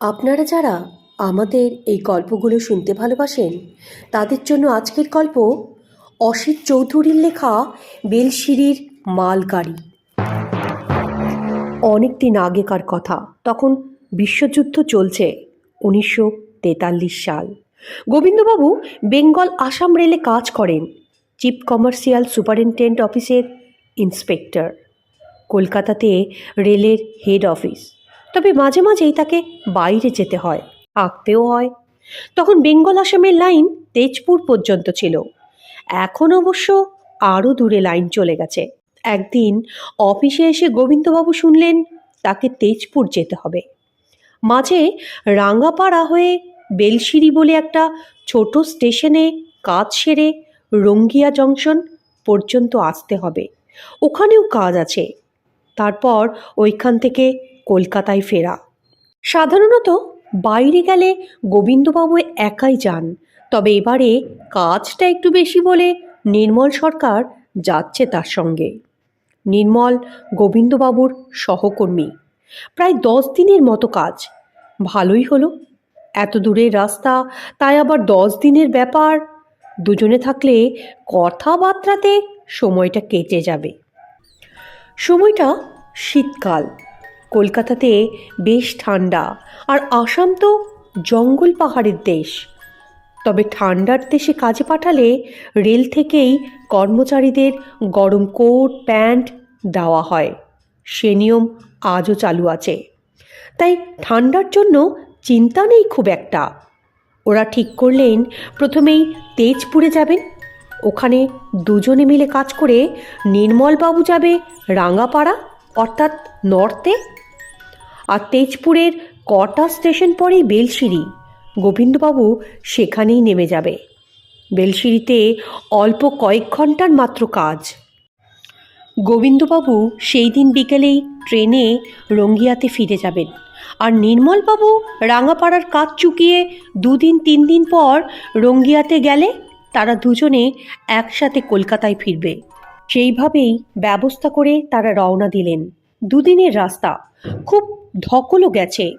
আপনারা যারা আমাদের এই গল্পগুলো শুনতে ভালোবাসেন, তাদের জন্য আজকের গল্প অসিত চৌধুরীর লেখা বেলশিরির মালগাড়ি। অনেক দিন আগেকার কথা, তখন বিশ্বযুদ্ধ চলছে, উনিশশো তেতাল্লিশ সাল। গোবিন্দবাবু বেঙ্গল আসাম রেলে কাজ করেন, চিফ কমার্শিয়াল সুপারিনটেন্ডেন্ট অফিসের ইন্সপেক্টর। কলকাতাতে রেলের হেড অফিস। তবে মাঝে মাঝেই তাকে বাইরে যেতে হয়, আঁকতেও হয়। তখন বেঙ্গল আসামের লাইন তেজপুর পর্যন্ত ছিল। এখন অবশ্য আরও দূরে লাইন চলে গেছে। একদিন অফিসে এসে গোবিন্দবাবু শুনলেন তাকে তেজপুর যেতে হবে। মাঝে রাঙ্গাপাড়া হয়ে বেলশিরি বলে একটা ছোট স্টেশনে কাজ সেরে রঙ্গিয়া জংশন পর্যন্ত আসতে হবে। ওখানেও কাজ আছে। তারপর ওইখান থেকে কলকাতায় ফেরা। সাধারণত বাইরে গেলে গোবিন্দবাবু একাই যান। তবে এবারে কাজটা একটু বেশি বলে নির্মল সরকার যাচ্ছে তার সঙ্গে। নির্মল গোবিন্দবাবুর সহকর্মী। প্রায় দশ দিনের মতো কাজ। ভালোই হলো। এত দূরের রাস্তা, তাই আবার দশ দিনের ব্যাপার। দুজনে থাকলে কথাবার্তাতে সময়টা কেটে যাবে। সময়টা শীতকাল। কলকাতাতে বেশ ঠান্ডা। আর আসাম তো জঙ্গল পাহাড়ের দেশ। তবে ঠান্ডার দেশে কাজে পাঠালে রেল থেকেই কর্মচারীদের গরম কোট, প্যান্ট দেওয়া হয়। সে নিয়ম আজও চালু আছে। তাই ঠান্ডার জন্য চিন্তা নেই খুব একটা। ওরা ঠিক করলেন, প্রথমেই তেজপুরে যাবেন। ওখানে দুজনে মিলে কাজ করে নির্মলবাবু যাবে রাঙ্গাপাড়া অর্থাৎ নর্থে। আর তেজপুরের কটা স্টেশন পরেই বেলশিরি। গোবিন্দবাবু সেখানেই নেমে যাবে। বেলশিরিতে অল্প কয়েক ঘণ্টার মাত্র কাজ। গোবিন্দবাবু সেই দিন বিকেলেই ট্রেনে রঙ্গিয়াতে ফিরে যাবেন। আর নির্মলবাবু রাঙাপাড়ার কাজ চুকিয়ে দুদিন, তিন দিন পর রঙ্গিয়াতে গেলে তারা দুজনে একসাথে কলকাতায় ফিরবে। সেইভাবেই ব্যবস্থা করে তারা রওনা দিলেন। দুদিনের রাস্তা। খুব ধকলও গেছে।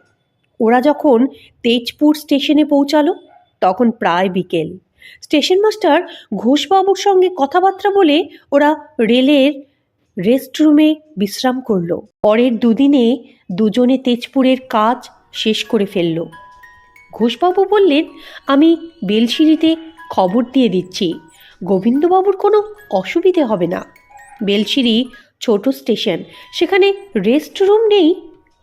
ওরা যখন তেজপুর স্টেশনে পৌঁছালো, তখন প্রায় বিকেল। স্টেশন মাস্টার ঘোষবাবুর সঙ্গে কথাবার্তা বলে ওরা রেলের রেস্টরুমে বিশ্রাম করল। পরের দুদিনে দুজনে তেজপুরের কাজ শেষ করে ফেলল। ঘোষবাবু বললেন, আমি বেলশিরিতে খবর দিয়ে দিচ্ছি। গোবিন্দবাবুর কোনো অসুবিধে হবে না। বেলশিরি ছোট স্টেশন। সেখানে রেস্টরুম নেই,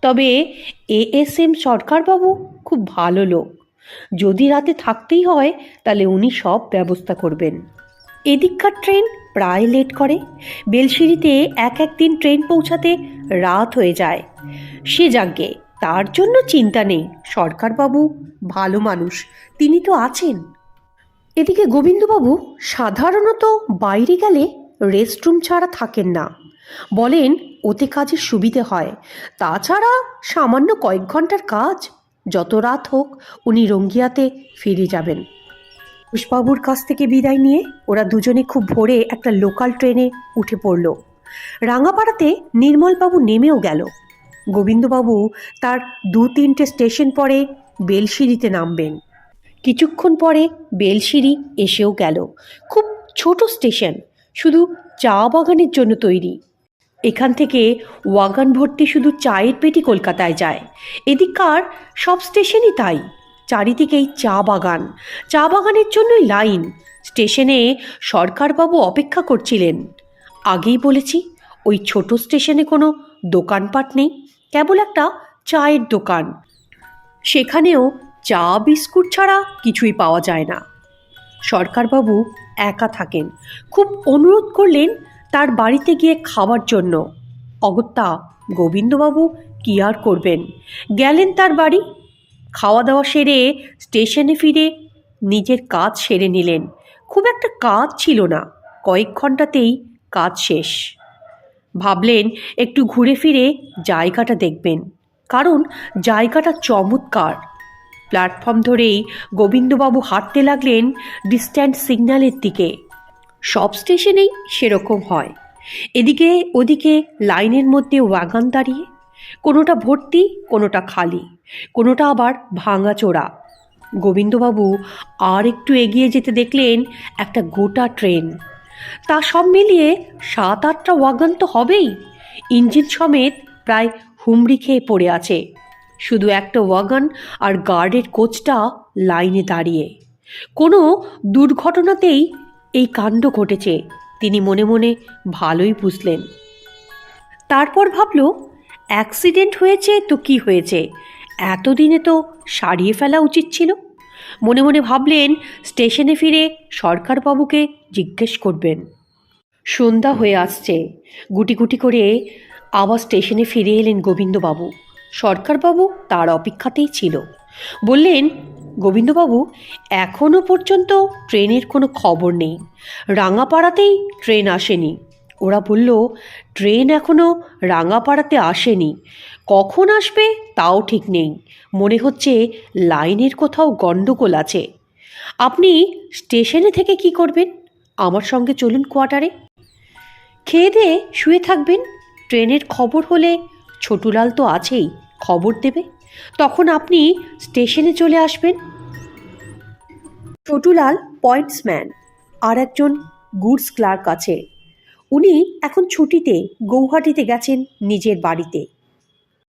তবে এএসএম সরকারবাবু খুব ভালো লোক। যদি রাতে থাকতেই হয়, তাহলে উনি সব ব্যবস্থা করবেন। এদিককার ট্রেন প্রায় লেট করে। বেলশিরিতে এক একদিন ট্রেন পৌঁছাতে রাত হয়ে যায়। সে যাজ্ঞে তার জন্য চিন্তা নেই। সরকারবাবু ভালো মানুষ, তিনি তো আছেন। এদিকে গোবিন্দবাবু সাধারণত বাইরে গেলে রেস্টরুম ছাড়া থাকেন না। বলেন, ওতে কাজের সুবিধে হয়। তাছাড়া সামান্য কয়েক ঘণ্টার কাজ, যত রাত হোক, উনি রঙ্গিয়াতে ফিরে যাবেন। পুষ্পাবুর কাছ থেকে বিদায় নিয়ে ওরা দুজনে খুব ভোরে একটা লোকাল ট্রেনে উঠে পড়ল। রাঙাপাড়াতে নির্মলবাবু নেমেও গেল। গোবিন্দবাবু তার দু তিনটে স্টেশন পরে বেলশিরিতে নামবেন। কিছুক্ষণ পরে বেলশিরি এসেও গেল। খুব ছোট স্টেশন, শুধু চা বাগানের জন্য তৈরি। এখান থেকে ওয়াগান ভর্তি শুধু চায়ের পেটি কলকাতায় যায়। এদিককার সব স্টেশনই তাই। চারিদিকেই চা বাগান। চা বাগানের জন্যই লাইন। স্টেশনে সরকারবাবু অপেক্ষা করছিলেন। আগেই বলেছি, ওই ছোট স্টেশনে কোনো দোকানপাট নেই, কেবল একটা চায়ের দোকান। সেখানেও চা, বিস্কুট ছাড়া কিছুই পাওয়া যায় না। সরকারবাবু একা থাকেন। খুব অনুরোধ করলেন তার বাড়িতে গিয়ে খাওয়ার জন্য। অগত্যা গোবিন্দবাবু কি আর করবেন? গেলেন তার বাড়ি। খাওয়া দাওয়া সেরে স্টেশনে ফিরে নিজের কাজ সেরে নিলেন। খুব একটা কাজ ছিল না। কয়েক ঘন্টাতেই কাজ শেষ। ভাবলেন একটু ঘুরে ফিরে জায়গাটা দেখবেন। কারণ জায়গাটা চমৎকার। প্ল্যাটফর্ম ধরেই গোবিন্দবাবু হাঁটতে লাগলেন ডিস্ট্যান্ট সিগন্যালের দিকে। সব স্টেশনেই সেরকম হয়। এদিকে, ওদিকে লাইনের মধ্যে ওয়াগান দাঁড়িয়ে, কোনোটা ভর্তি, কোনোটা খালি, কোনোটা আবার ভাঙা চোরা গোবিন্দবাবু আর একটু এগিয়ে যেতে দেখলেন একটা গোটা ট্রেন। তা সব মিলিয়ে সাত আটটা ওয়াগন তো হবেই। ইঞ্জিন সমেত প্রায় হুমড়ি খেয়ে পড়ে আছে। শুধু একটা ওয়াগন আর গার্ডের কোচটা লাইনে দাঁড়িয়ে। কোনো দুর্ঘটনাতেই এই কাণ্ড ঘটেছে। তিনি মনে মনে ভালোই বুঝলেন। তারপর ভাবল, অ্যাক্সিডেন্ট হয়েছে তো কি হয়েছে? এতদিনে তো সারিয়ে ফেলা উচিত ছিল। মনে মনে ভাবলেন, স্টেশনে ফিরে সরকারবাবুকে জিজ্ঞেস করবেন। সন্ধ্যা হয়ে আসছে। গুটি গুটি করে আবার স্টেশনে ফিরে এলেন গোবিন্দবাবু। সরকারবাবু তার অপেক্ষাতেই ছিল। বললেন গোবিন্দবাবু এখনও পর্যন্ত ট্রেনের কোনো খবর নেই। রাঙাপাড়াতেই ট্রেন আসেনি। ওরা বলল, ট্রেন এখনও রাঙাপাড়াতে আসেনি। কখন আসবে তাও ঠিক নেই। মনে হচ্ছে লাইনের কোথাও গণ্ডগোল আছে। আপনি স্টেশনে থেকে কি করবেন? আমার সঙ্গে চলুন কোয়ার্টারে। খেয়ে দিয়ে শুয়ে থাকবেন। ট্রেনের খবর হলে ছোটুলাল তো আছেই, খবর দেবে। তখন আপনি স্টেশনে চলে আসবেন। ছোটুলাল পয়েন্টসম্যান আর একজন গুডস ক্লার্ক আছে। উনি এখন ছুটিতে গৌহাটিতে গেছেন নিজের বাড়িতে।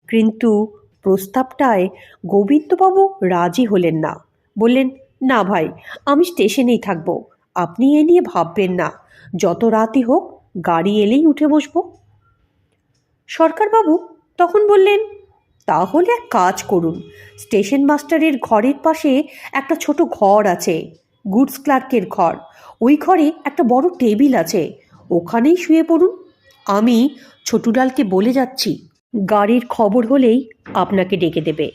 কিন্তু প্রস্তাবটায় গোবিন্দবাবু রাজি হলেন না। বললেন, না ভাই, আমি স্টেশনেই থাকব। আপনি এ নিয়ে ভাববেন না। যত রাতই হোক, গাড়ি এলেই উঠে বসবো। সরকারবাবু তখন বললেন তাহলে এক কাজ করুন। স্টেশন মাস্টারের ঘরের পাশে একটা ছোট ঘর আছে, গুডস ক্লার্কের ঘর। ওই ঘরে একটা বড় টেবিল আছে। ওখানেই শুয়ে পড়ুন। আমি ছোটুলালকে বলে যাচ্ছি, গাড়ির খবর হলেই আপনাকে ডেকে দেবে।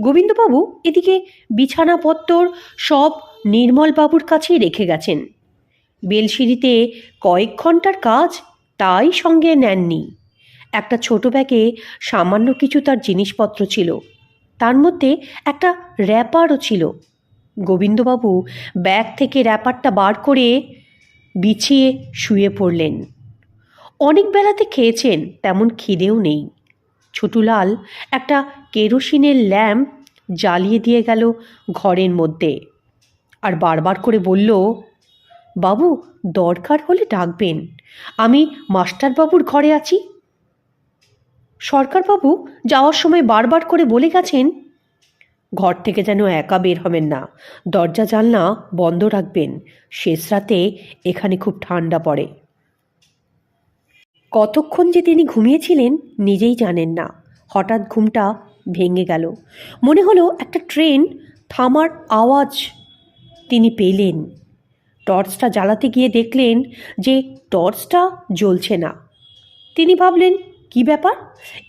গোবিন্দবাবু এদিকে বিছানাপত্তর সব নির্মলবাবুর কাছেই রেখে গেছেন। বেলসিঁড়িতে কয়েক ঘণ্টার কাজ তাই সঙ্গে নেননি। একটা ছোট ব্যাগে সামান্য কিছু তার জিনিসপত্র ছিল। তার মধ্যে একটা র্যাপারও ছিল। গোবিন্দবাবু ব্যাগ থেকে র্যাপারটা বার করে বিছিয়ে শুয়ে পড়লেন। অনেক বেলাতে খেয়েছেন, তেমন খিদেও নেই। ছোটুলাল একটা কেরোসিনের ল্যাম্প জ্বালিয়ে দিয়ে গেল ঘরের মধ্যে আর বারবার করে বলল, বাবু, দরকার হলে ডাকবেন। আমি মাস্টারবাবুর ঘরে আছি। সরকারবাবু যাওয়ার সময় বারবার করে বলে গেছেন, ঘর থেকে যেন একা বের হবেন না, দরজা জানলা বন্ধ রাখবেন, শেষ রাতে এখানে খুব ঠান্ডা পড়ে। কতক্ষণ যে তিনি ঘুমিয়েছিলেন নিজেই জানেন না। হঠাৎ ঘুমটা ভেঙে গেল। মনে হলো একটা ট্রেন থামার আওয়াজ তিনি পেলেন। টর্চটা জ্বালাতে গিয়ে দেখলেন যে টর্চটা জ্বলছে না। তিনি ভাবলেন কি ব্যাপার?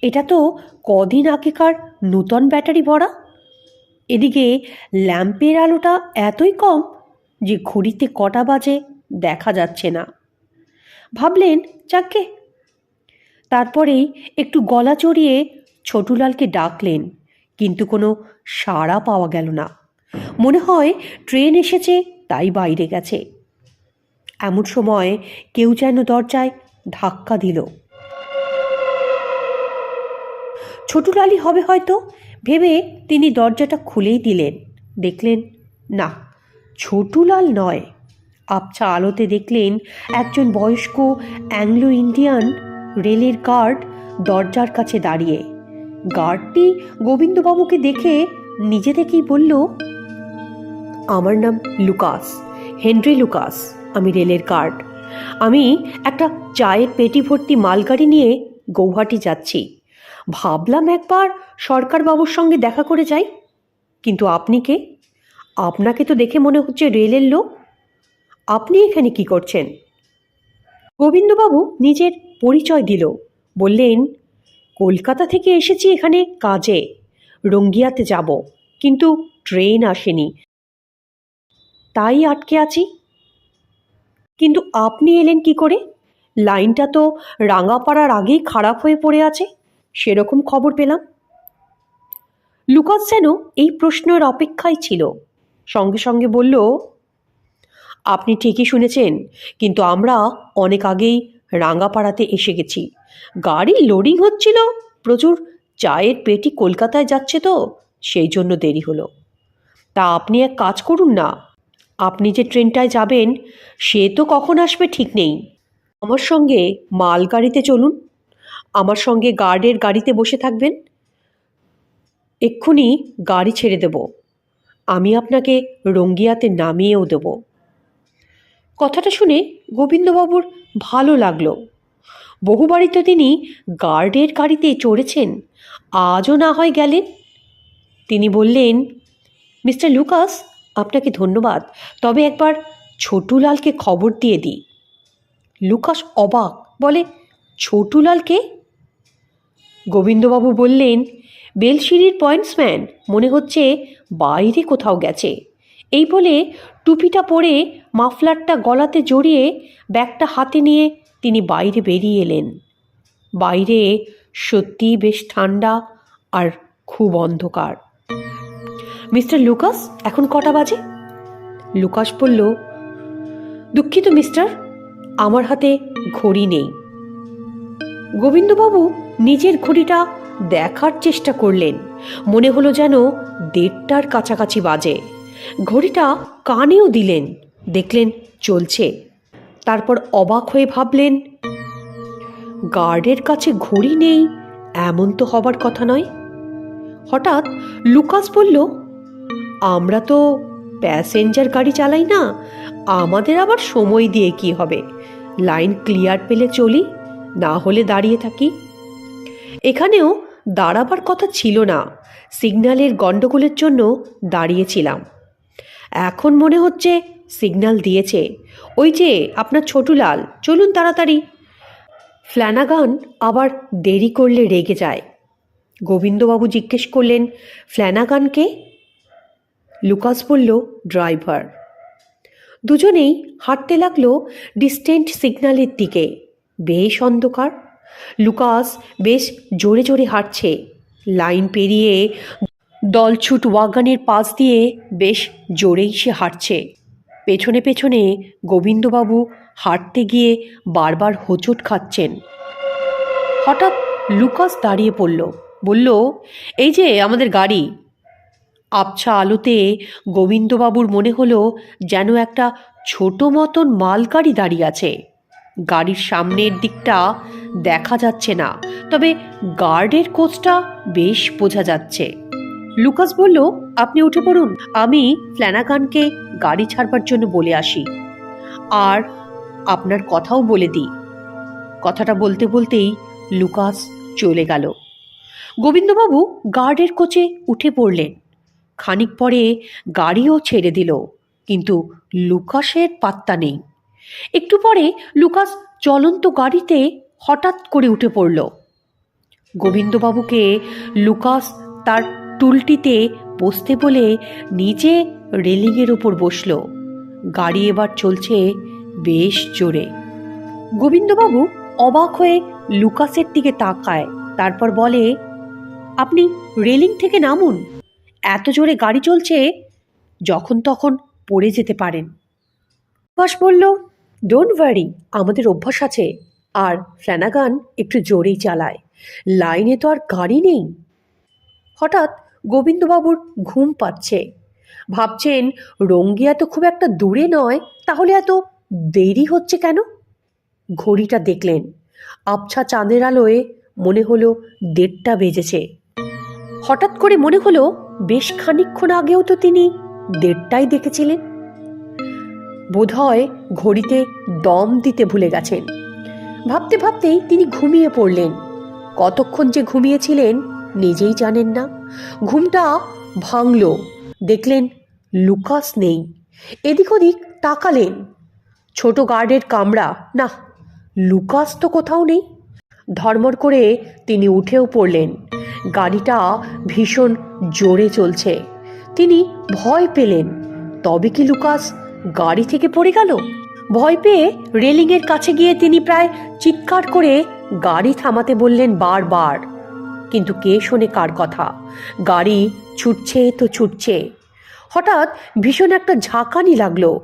এটা তো কদিন আগেকার নূতন ব্যাটারি ভরা। এদিকে ল্যাম্পের আলোটা এতই কম যে ঘড়িতে কটা বাজে দেখা যাচ্ছে না। ভাবলেন যাকে তারপরেই একটু গলা চড়িয়ে ছোটুলালকে ডাকলেন, কিন্তু কোনো সাড়া পাওয়া গেল না। মনে হয় ট্রেন এসেছে, তাই বাইরে গেছে। এমন সময় কেউ যেন দরজায় ধাক্কা দিল। ছোটুলালই হবে হয়তো? ভেবে তিনি দরজাটা খুলেই দিলেন। দেখলেন, না, ছোটুলাল নয়। আবছা আলোতে দেখলেন একজন বয়স্ক অ্যাংলো ইন্ডিয়ান রেলের গার্ড দরজার কাছে দাঁড়িয়ে। গার্ডটি গোবিন্দবাবুকে দেখে নিজে থেকেই বলল, আমার নাম লুকাস, হেনরি লুকাস, আমি রেলের গার্ড। আমি একটা চায়ের পেটি ভর্তি মালগাড়ি নিয়ে গৌহাটি যাচ্ছি। ভাবলাম একবার সরকারবাবুর সঙ্গে দেখা করে যাই। কিন্তু আপনি কে? আপনাকে তো দেখে মনে হচ্ছে রেলের লোক। আপনি এখানে কি করছেন? গোবিন্দবাবু নিজের পরিচয় দিল। বললেন, কলকাতা থেকে এসেছি এখানে কাজে, রঙ্গিয়াতে যাব, কিন্তু ট্রেন আসেনি। তাই আটকে আছি। কিন্তু আপনি এলেন কি করে? লাইনটা তো রাঙাপাড়ার আগেই খারাপ হয়ে পড়ে আছে। সেরকম খবর পেলাম? লুকাস যেন এই প্রশ্নের অপেক্ষায় ছিল। সঙ্গে সঙ্গে বলল, আপনি ঠিকই শুনেছেন, কিন্তু আমরা অনেক আগেই রাঙ্গাপাড়াতে এসে গেছি। গাড়ি লোডিং হচ্ছিল, প্রচুর। চায়ের পেটি কলকাতায় যাচ্ছে তো, সেই জন্য দেরি হলো। তা আপনি এক কাজ করুন না। আপনি যে ট্রেনটায় যাবেন, সে তো কখন আসবে ঠিক নেই। আমার সঙ্গে মালগাড়িতে চলুন। আমার সঙ্গে গার্ডের গাড়িতে বসে থাকবেন? এক্ষুনি গাড়ি ছেড়ে দেব। আমি আপনাকে রঙ্গিয়াতে নামিয়েও দেব। কথাটা শুনে গোবিন্দবাবুর ভালো লাগল। বহুবারই তো তিনি গার্ডের গাড়িতে চড়েছেন, আজও না হয় গেলেন? তিনি বললেন, মিস্টার লুকাস, আপনাকে ধন্যবাদ, তবে একবার ছোটুলালকে খবর দিয়ে দিই। লুকাস অবাক বলে, ছোটুলালকে? গোবিন্দবাবু বললেন, বেলশিরির পয়েন্টসম্যান, মনে হচ্ছে বাইরে কোথাও গেছে। এই বলে টুপিটা পরে মাফলারটা গলাতে জড়িয়ে ব্যাগটা হাতে নিয়ে তিনি বাইরে বেরিয়ে এলেন। বাইরে সত্যিই বেশ ঠান্ডা আর খুব অন্ধকার। মিস্টার লুকাস, এখন কটা বাজে? লুকাস বলল, দুঃখিত, মিস্টার, আমার হাতে ঘড়ি নেই। গোবিন্দবাবু নিজের ঘড়িটা দেখার চেষ্টা করলেন। মনে হলো যেন দেড়টার কাছাকাছি বাজে। ঘড়িটা কানেও দিলেন। দেখলেন চলছে। তারপর অবাক হয়ে ভাবলেন, গার্ডের কাছে ঘড়ি নেই, এমন তো হবার কথা নয়। হঠাৎ লুকাস বলল, আমরা তো প্যাসেঞ্জার গাড়ি চালাই না, আমাদের আবার সময় দিয়ে কি হবে? লাইন ক্লিয়ার পেলে চলি, না হলে দাঁড়িয়ে থাকি। এখানেও দাঁড়াবার কথা ছিল না। সিগন্যালের গণ্ডগোলের জন্য দাঁড়িয়েছিলাম। এখন মনে হচ্ছে সিগন্যাল দিয়েছে। ওই যে আপনার ছোটুলাল চলুন তাড়াতাড়ি। ফ্ল্যানাগান আবার দেরি করলে রেগে যায়। গোবিন্দবাবু জিজ্ঞেস করলেন, ফ্ল্যানাগানকে? লুকাস বলল, ড্রাইভার। দুজনেই হাঁটতে লাগল ডিস্টেন্ট সিগন্যালের দিকে। বেশ অন্ধকার। লুকাস বেশ জোরে জোরে হাঁটছে। লাইন পেরিয়ে দলছুট ওয়াগানের পাশ দিয়ে বেশ জোরেই সে হাঁটছে। পেছনে পেছনে গোবিন্দবাবু হাঁটতে গিয়ে বারবার হোঁচট খাচ্ছেন। হঠাৎ লুকাস দাঁড়িয়ে পড়ল। বলল, এই যে আমাদের গাড়ি। আবছা আলোতে গোবিন্দবাবুর মনে হলো যেন একটা ছোট মতন মালগাড়ি দাঁড়িয়ে আছে। গাড়ির সামনের দিকটা দেখা যাচ্ছে না। তবে গার্ডের কোচটা বেশ বোঝা যাচ্ছে। লুকাস বলল, আপনি উঠে পড়ুন, আমি ফ্ল্যানাগানকে গাড়ি ছাড়বার জন্য বলে আসি। আর আপনার কথাও বলে দিই। কথাটা বলতে বলতেই লুকাস চলে গেল। গোবিন্দবাবু গার্ডের কোচে উঠে পড়লেন। খানিক পরে গাড়িও ছেড়ে দিল, কিন্তু লুকাসের পাত্তা নেই। একটু পরে লুকাস চলন্ত গাড়িতে হঠাৎ করে উঠে পড়ল। গোবিন্দবাবুকে লুকাস তার টুলটিতে বসতে বলে নিজে রেলিংয়ের ওপর বসল। গাড়ি এবার চলছে বেশ জোরে। গোবিন্দবাবু অবাক হয়ে লুকাসের দিকে তাকায়, তারপর বলে, আপনি রেলিং থেকে নামুন। এত জোরে গাড়ি চলছে, যখন তখন পড়ে যেতে পারেন। বাস বলল ডোন্ট ওয়ারি আমাদের অভ্যাস আছে। আর ফ্ল্যানাগান একটু জোরেই চালায়। লাইনে তো আর গাড়ি নেই। হঠাৎ গোবিন্দবাবুর ঘুম পাচ্ছে। ভাবছেন, রঙ্গিয়া তো খুব একটা দূরে নয়, তাহলে এত দেরি হচ্ছে কেন? ঘড়িটা দেখলেন। আবছা চাঁদের আলোয় মনে হলো দেড়টা বেজেছে। হঠাৎ করে মনে হলো, বেশ খানিকক্ষণ আগেও তো তিনি দেড়টাই দেখেছিলেন। বোধহয় ঘড়িতে দম দিতে ভুলে গেছেন। ভাবতে ভাবতেই তিনি ঘুমিয়ে পড়লেন। কতক্ষণ যে ঘুমিয়েছিলেন নিজেই জানেন না। ঘুমটা ভাঙল। দেখলেন লুকাস নেই। এদিক ওদিক তাকালেন। ছোট গার্ডের কামড়া। না, লুকাস তো কোথাও নেই। ধর্মর করে তিনি উঠেও পড়লেন। গাড়িটা ভীষণ জোরে চলছে। তিনি ভয় পেলেন। তবে কি লুকাস গাড়ি থেকে পড়ে গেল। ভয় পেয়ে রেলিংয়ের কাছে গিয়ে তিনি প্রায় চিৎকার করে গাড়ি থামাতে বললেন বারবার। কিন্তু কে শোনে কার কথা? গাড়ি ছুটছে তো ছুটছে। হঠাৎ ভীষণ একটা ঝাঁকানি লাগল।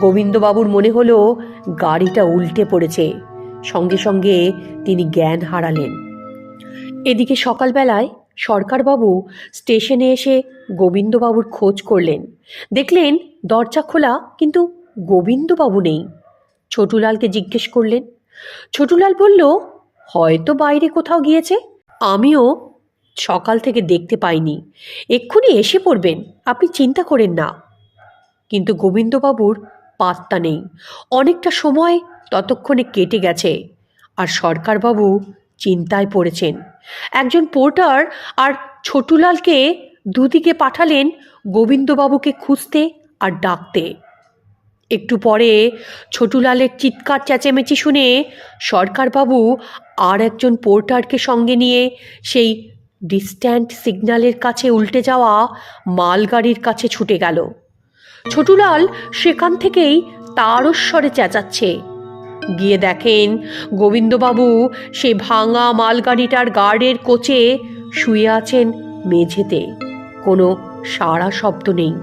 গোবিন্দবাবুর মনে হলো গাড়িটা উল্টে পড়েছে। সঙ্গে সঙ্গে তিনি জ্ঞান হারালেন। এদিকে সকালবেলায় সরকারবাবু স্টেশনে এসে গোবিন্দবাবুর খোঁজ করলেন। দেখলেন, দরজা খোলা, কিন্তু গোবিন্দবাবু নেই। ছোটুলালকে জিজ্ঞেস করলেন। ছোটুলাল বলল, হয়তো বাইরে কোথাও গিয়েছে। আমিও সকাল থেকে দেখতে পাইনি। এক্ষুনি এসে পড়বেন, আপনি চিন্তা করেন না। কিন্তু গোবিন্দবাবুর পাত্তা নেই। অনেকটা সময় ততক্ষণে কেটে গেছে, আর সরকারবাবু চিন্তায় পড়েছেন। একজন পোর্টার আর ছোটুলালকে দুদিকে পাঠালেন গোবিন্দবাবুকে খুঁজতে আর ডাকতে। একটু পরে ছোটুলালের চিৎকার চেঁচেমেচি শুনে সরকারবাবু আর একজন পোর্টারকে সঙ্গে নিয়ে সেই ডিস্ট্যান্ট সিগন্যালের কাছে উল্টে যাওয়া মালগাড়ির কাছে ছুটে গেল। ছোটুলাল সেখান থেকেই তারস্বরে চেঁচাচ্ছে। গিয়ে দেখেন গোবিন্দবাবু সে ভাঙা মালগাড়িটার গার্ডের কোচে শুয়ে আছেন মেঝেতে। কোনো সাড়া শব্দ নেই।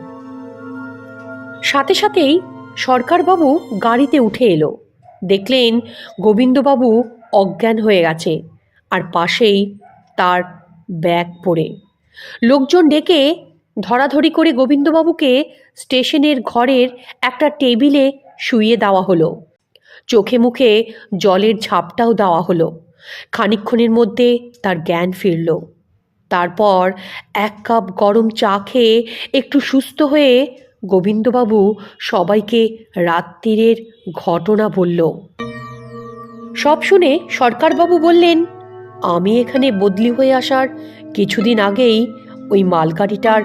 সাথে সাথেই সরকারবাবু গাড়িতে উঠে এলো। দেখলেন গোবিন্দবাবু অজ্ঞান হয়ে গেছে আর পাশেই তার ব্যাগ পড়ে। লোকজন ডেকে ধরাধরি করে গোবিন্দবাবুকে স্টেশনের ঘরের একটা টেবিলে শুইয়ে দেওয়া হলো। চোখে মুখে জলের ঝাপটাও দেওয়া হলো। খানিকক্ষণের মধ্যে তার জ্ঞান ফিরল। তারপর এক কাপ গরম চা খেয়ে একটু সুস্থ হয়ে গোবিন্দবাবু সবাইকে রাত্রিরের ঘটনা বলল। সব শুনে সরকারবাবু বললেন, আমি এখানে বদলি হয়ে আসার কিছুদিন আগেই ওই মালগাড়িটার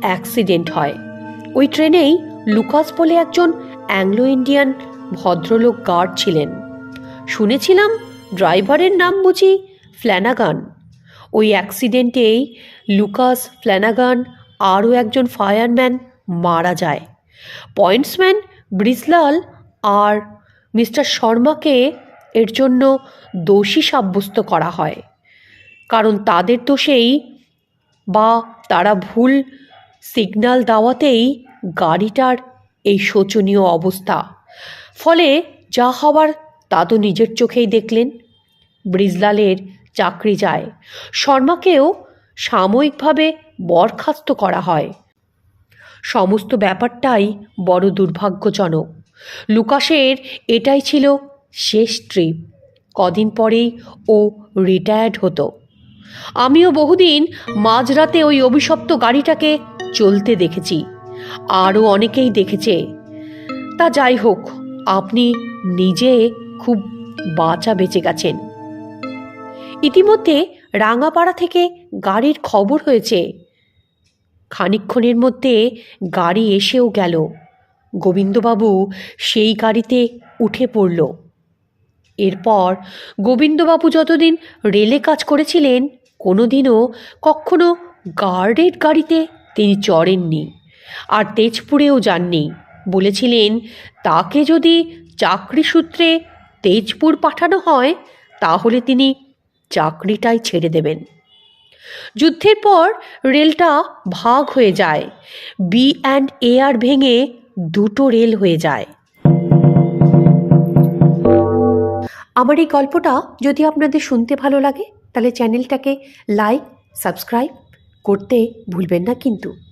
অ্যাক্সিডেন্ট হয়। ওই ট্রেনেই লুকাস বলে একজন অ্যাংলো ইন্ডিয়ান ভদ্রলোক গার্ড ছিলেন। শুনেছিলাম ড্রাইভারের নাম বুঝি ফ্ল্যানাগান। ওই অ্যাক্সিডেন্টেই লুকাস ফ্ল্যানাগান আরও একজন ফায়ারম্যান মারা যায়। পয়েন্টসম্যান ব্রিজলাল আর মিস্টার শর্মাকে এর জন্য দোষী সাব্যস্ত করা হয়। কারণ তাদের দোষেই বা তারা ভুল সিগন্যাল দেওয়াতেই গাড়িটার এই শোচনীয় অবস্থা। ফলে যা হওয়ার তা তো নিজের চোখেই দেখলেন। ব্রিজলালের চাকরি যায়। শর্মাকেও সাময়িকভাবে বরখাস্ত করা হয়। সমস্ত ব্যাপারটাই বড় দুর্ভাগ্যজনক। লুকাসের এটাই ছিল শেষ ট্রিপ। কদিন পরেই ও রিটায়ার্ড হতো। আমিও বহুদিন মাঝরাতে ওই অভিশপ্ত গাড়িটাকে চলতে দেখেছি। আরও অনেকেই দেখেছে। তা যাই হোক, আপনি নিজে খুব বাঁচা বেঁচে গেছেন। ইতিমধ্যে রাঙাপাড়া থেকে গাড়ির খবর হয়েছে। খানিকক্ষণের মধ্যে গাড়ি এসেও গেল। গোবিন্দবাবু সেই গাড়িতে উঠে পড়ল। এরপর গোবিন্দবাবু যতদিন রেলে কাজ করেছিলেন, কোনোদিনও কখনো গার্ডের গাড়িতে তিনি চড়েননি আর তেজপুরেও যাননি। বলেছিলেন, তাকে যদি চাকরি সূত্রে তেজপুর পাঠানো হয়, তাহলে তিনি চাকরিটাই ছেড়ে দেবেন। যুদ্ধের পর রেলটা ভাগ হয়ে যায়। বি অ্যান্ড এ আর ভেঙে দুটো রেল হয়ে যায়। আমার এই গল্পটা যদি আপনাদের শুনতে ভালো লাগে, তাহলে চ্যানেলটাকে লাইক, সাবস্ক্রাইব করতে ভুলবেন না কিন্তু।